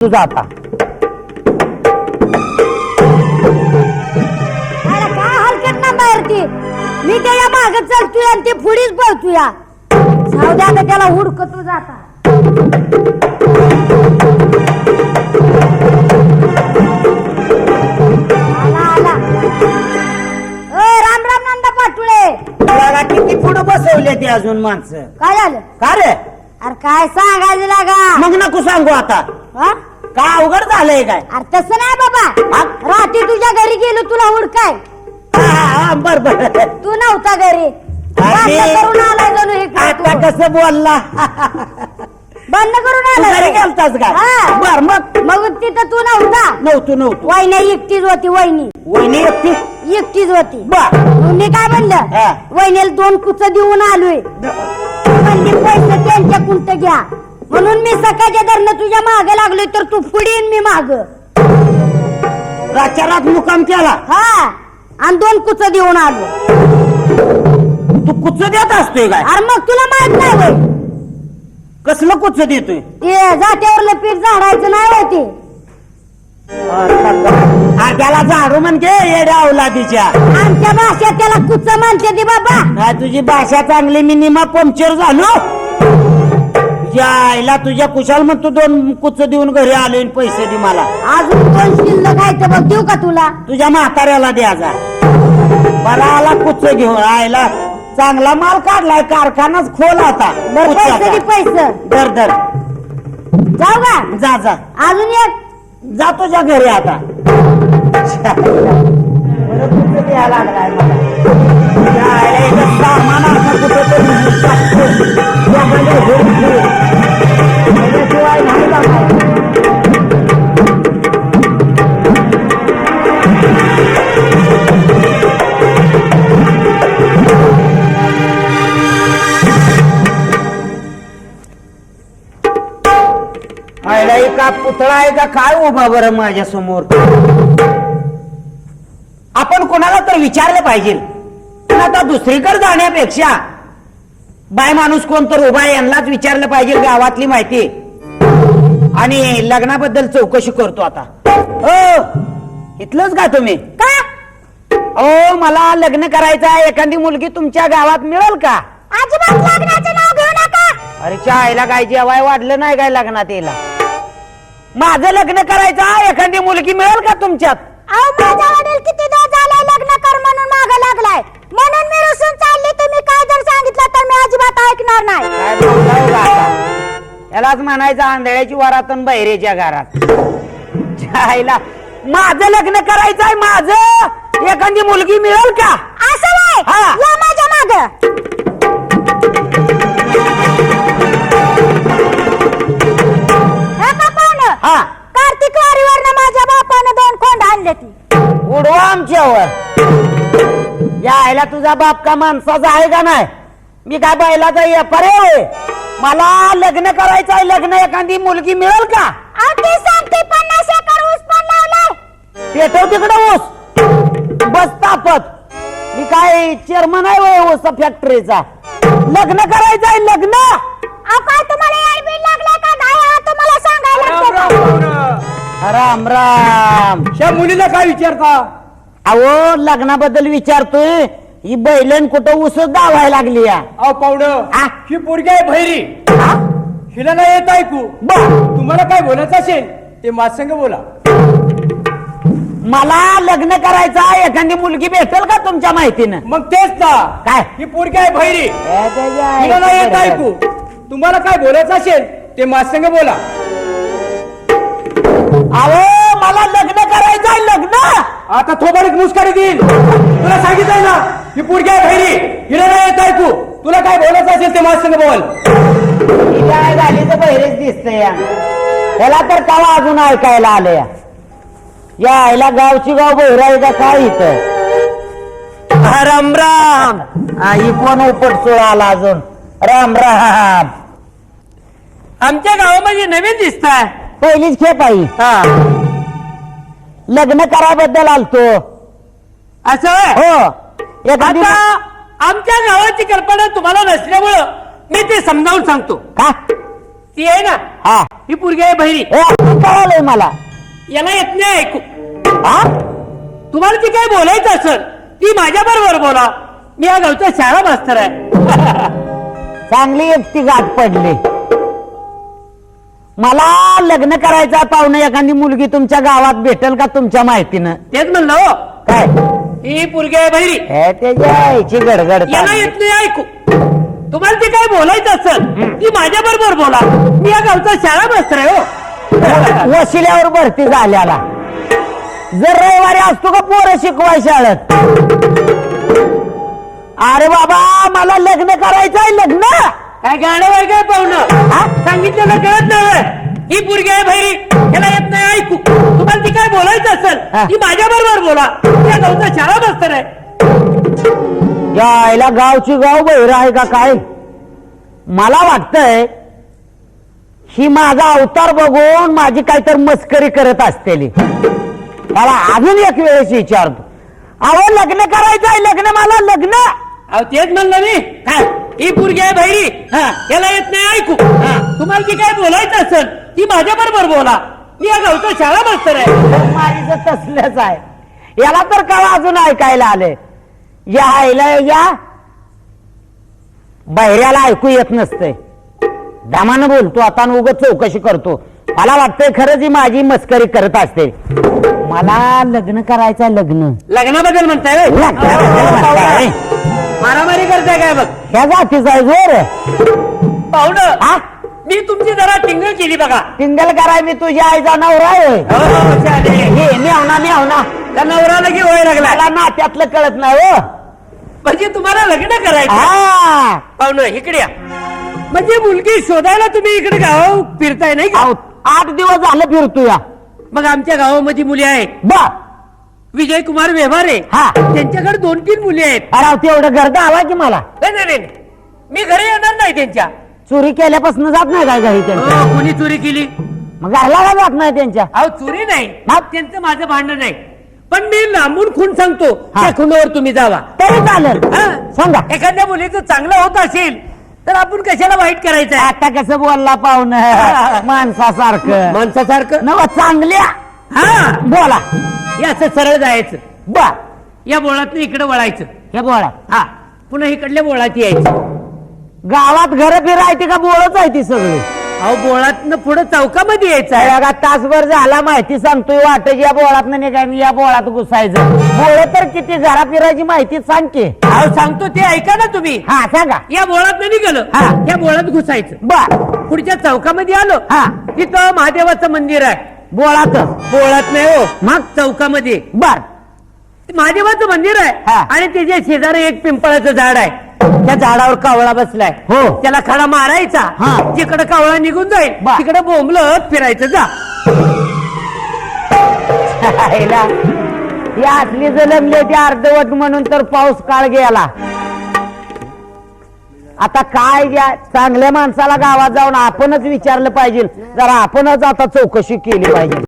तुझा आता. अरे काय हलकत ना बाहेर ती मी त्याच्या माग चलतोय आणि ती पुढीच पळतोय जाऊ द्या आता त्याला हुडकतो जाता आला आला. ओ राम राम नंदा पाटुळे. तुला किती पुढे बसवले ते अजून माणसं? काय झालं? का रे? अरे काय सांगायचं लागा? मग नको सांगू आता. हा? का अवघड झालंय काय? अरे तसं नाही बाबा? रात्री तुझ्या घरी गेलो तुला हुडकाय. हा, हा, बर बर. तू नव्हता घरी. अरे. बंद करून आलाय जणू हे आता तू. कसं बोलला? बंद करून तू आलाय हा. काय बर मग? मग तिथं तू नव्हता. नव्हतो नव्हतो. वहिनी एकटीच होती वहिनी. वहिनी एकटी? एकटीच होती. बर. मग मी काय म्हणलं. वहिनीला दोन कुच देऊन आलोय. म्हणली पैसे त्यांच्या कुंत घ्या. म्हणून मी सकाळच्या दरम्यान तुझ्या मागे लागलोय तर तू पुढे येईन मी माग. रातच्या रात मुकाम केला. हा आणि दोन कुच देऊन आलो. तू कुच देत असतोय काय? अरे मग तुला माहीत नाही होय. कसलं कुच देतोय? ते जात्यावरलं पीठ झाडायचं नाही होय ते. हा त्याला झाडू म्हणजे येड्या अवलादीच्या आमच्या भाषेत त्याला कुच म्हणते ती बाबा. काय तुझी भाषा चांगली मी निमा पंक्चर झालो. आईला तुझ्या कुशाल म्हणतो दोन कुच देऊन घरी आले पैसे दे मला. अजून दोन शिल्लक आहे तर बघ देऊ का तुला? तुझ्या म्हाताऱ्याला द्यायचा बरा आला कुच घेऊन. आईला चांगला माल काढलाय कारखानाच खोल आता. बरं पैसे दे पैसे. दर दर जाऊ का? जा जा. अजून एक. जा तुझ्या घरी आता. बरं कुठं द्यायला लागलाय मला. पुतळा आहे का काय उभा बरं माझ्यासमोर? आपण कोणाला तर विचारलं पाहिजे. पण आता दुसरीकडे जाण्यापेक्षा बाय माणूस कोण तर उभा आहे यांनाच विचारलं पाहिजे गावातली माहिती. आणि लग्नाबद्दल चौकशी करतो आता. हो इथलंच का तुम्ही? का? ओ मला लग्न करायचं आहे. एखादी मुलगी तुमच्या गावात मिळेल का? अजिबात लग्नाचं नाव घेऊ नका. अरे चायला काय जेवाय वाढलं नाही काय लग्नात यायला? माझं लग्न करायचं एखादी मुलगी मिळेल का तुमच्यात? अहो माझा वडील किती दिवस झालाय लग्न कर म्हणून माग लागलाय. म्हणून मी रुसून चालली तुम्ही काय जर सांगितलं तर मी अजिबात ऐकणार नाही. काय बोलताय का आता? यालाच म्हणायचं आंधळ्याची वरातून बहिरेच्या घरात. जायला. माझं लग्न करायचं आहे माझं. एखादी मुलगी मिळेल का? असं नाही. हा. या माझ्या माग. यायला तुझा बाप का माणसाचा आहे का नाही? मी काय बैलाचा व्यापारी आहे? मला लग्न करायचं आहे लग्न एखादी मुलगी मिळेल का? अहो ती सांगते पन्नास एकर ऊस पण लावलाय. पेटव तिकडे ऊस. बस तापत. मी काय चेअरमन आहे वय ऊस फॅक्टरीचा लग्न करायचं आहे लग्न. अहो काय तुम्हाला एडमिट लागलाय का? नाही हा तुम्हाला सांगायला लागतं का? राम राम. त्या मुलीला काय विचारता? अहो लग्नाबद्दल विचारतोय. ही बैलन कुठं ऊस दावायला लागली या? अहो पाहुणं आ? ही पोरगी आहे भैरी. हा? हिला नाही येत ऐकू. बर. तुम्हाला काय बोलायचं असेल ते माझ्यासंग बोला. मला लग्न करायचं आहे एखादी मुलगी भेटेल का तुमच्या माहितीनं? मग तेच ना. काय? ही पोरगी आहे भैरी. हिला नाही येत ऐकू. तुम्हाला काय बोलायचं असेल ते माझ्यासंग बोला. अहो मला लग्न करायचं आहे लग्न! आता थोबाडीत मुस्काडी देईल. तुला सांगितलंय ना ही आहे भैरी. हिला नाही येत ऐकू. तुला काय बोलायचं असेल ते माझ्यासंग बोल. ही काय झाली तर बहिरेच दिसतंय या. त्याला तर कावा अजून ऐकायला आलं या. या आईला गावची गाव बहिराय का काय इथं? हा, राम राम. ही कोण उपट सोळा आला अजून. राम राम. आमच्या गावामध्ये नवीन दिसताय. पहिलीच खेप आई हा. लग्न कराबद्दल आलतो. असं हो. एखादी आता आमच्या गावाची कल्पना तुम्हाला नसल्यामुळं मी ते समजावून सांगतो. का? ती आहे ना? हा. ही पोरगी आहे बहिरी कळालंय मला? याला येत नाही ऐकू. हा? तुम्हाला ती काय बोलायचं असेल? ती माझ्या बरोबर बोला. मी या गावचा शाळा मास्तर आहे. चांगली एकटी गाठ पडली. मला लग्न करायचं पाहुणं एखादी मुलगी तुमच्या गावात भेटेल का तुमच्या माहितीनं? तेच म्हणलं हो. काय? ही पोरगी आहे बहिरी. हे गडगड चालली. येत नाही ऐकू. तुम्हाला ते काय बोलायचं असेल ती माझ्या बरोबर बोला. मी या गावचा शाळा मास्तर आहे हो. वशिल्यावर भरती झाल्याला. जर रविवारी असतो का पोरं शिकवाय शाळेत? अरे बाबा मला लग्न करायचं आहे लग्न? काय गाणं काय पाहुणं? सांगितलेलं कळत नाही? ही पोरगी आहे बहिरी. याला येत नाही ऐकू. तुम्हाला ती काय बोलायचं हा. असेल ती माझ्या बरोबर बोला. या गावचा शाळा मास्तर आहे. यायला गावची गाव बहिर आहे का काय? मला वाटतंय ही माझा अवतार बघून माझी काहीतरी मस्करी करत असतेली. मला अजून एक वेळेस विचारतो. अहो लग्न करायचं आहे लग्न मला लग्न! अहो तेच म्हणलं मी. ही पोरगी आहे बहिरी. हा. याला येत नाही ऐकू. तुम्हाला ती काय बोलायचं असेल? ती माझ्या बरोबर बोला. मी या गावचा शाळा मास्तर आहे. माझी तर तसलंच आहे. याला तर का अजून ऐकायला आले. या आईला या. बहिऱ्याला ऐकू येत नसतंय दमानं बोलतो आता उग चौकशी करतो. मला वाटतंय खरंच ही माझी मस्करी करत असते. मला लग्न करायचं आहे लग्न. लग्नाबद्दल म्हणताय होय? लग्नाबद्दल म्हणताय. मारामारी करताय काय बघ? ह्या जातीचा आहे जोर. पाहुणं. हा? मी तुमची जरा टिंगल केली बघा. टिंगल कराय मी तुझ्या आईचा नवरा आहे. होय. हो, हो, चालेल. हे मेवना मेवना त्या नवऱ्याला की वय लागला. मला नात्यातलं कळत नाही हो. म्हणजे तुम्हाला लग्न करायचं? हा. पाहुणं इकडे या. म्हणजे मुलगी शोधायला तुम्ही इकडे गाव फिरताय नाही का? आठ दिवस झालं फिरतो या मग आमच्या गावामध्ये मुली आहेत. बर. विजय कुमार व्यवहारे हा. त्यांच्याकडे दोन तीन मुली आहेत. अरे तेवढं गर्द आला की मला. नाही, नाही नाही. मी घरी येणार नाही त्यांच्या. चोरी केल्यापासून जात नाही काय घरी त्यांच्या कुणी चोरी केली? मग घरला का जात नाही त्यांच्या? अहो चोरी नाही. मग? त्यांचं माझं भांडण नाही. पण मी लांबून खून सांगतो. हा. त्या खुणावर तुम्ही जावा. तरी चालेल. हा? सांगा. एखाद्या मुलीचं चांगलं होत असेल तर आपण कशाला वाईट करायचं आहे? आता कसं बोलला पाहुण. माणसासारखं. माणसासारखं? नव चांगल्या. हा. बोला. हे असं सरळ जायचं. बर. या बोळात इकडे वळायचं. हे बोला हा. पुन्हा इकडल्या बोळात यायचं. गावात घर फिरायची का बोलच आहे ती सगळी? अहो बोळातनं पुढे चौकामध्ये यायचं आहे. बघा तासभर झाला माहिती सांगतोय वाटत या बोळात निघाय या बोळात घुसायचं. बोळ तर किती घरा फिरायची माहिती सांग की. अहो सांगतो ते ऐका ना तुम्ही. हा सांगा. या बोळात निघालं. हा. या बोळात घुसायचं. बर. पुढच्या चौकामध्ये आलो. हा. तिथं महादेवाचं मंदिर आहे. बोळात बोळात नाही हो. मग चौकामध्ये. बर. महादेवाचं मंदिर आहे. हा. आणि त्याच्या शेजारी एक पिंपळाचं झाड आहे. त्या झाडावर कावळा बसलाय हो. त्याला खडा मारायचा हा. जिकडे कावळा निघून जाईल बा. तिकडे बोंबलत फिरायचं जा. ही असली जलमली ती अर्धवट म्हणून तर पाऊस काळ गेला आता काय घ्या चांगल्या माणसाला गावात जाऊन आपणच विचारलं पाहिजे जरा आपणच आता चौकशी केली पाहिजे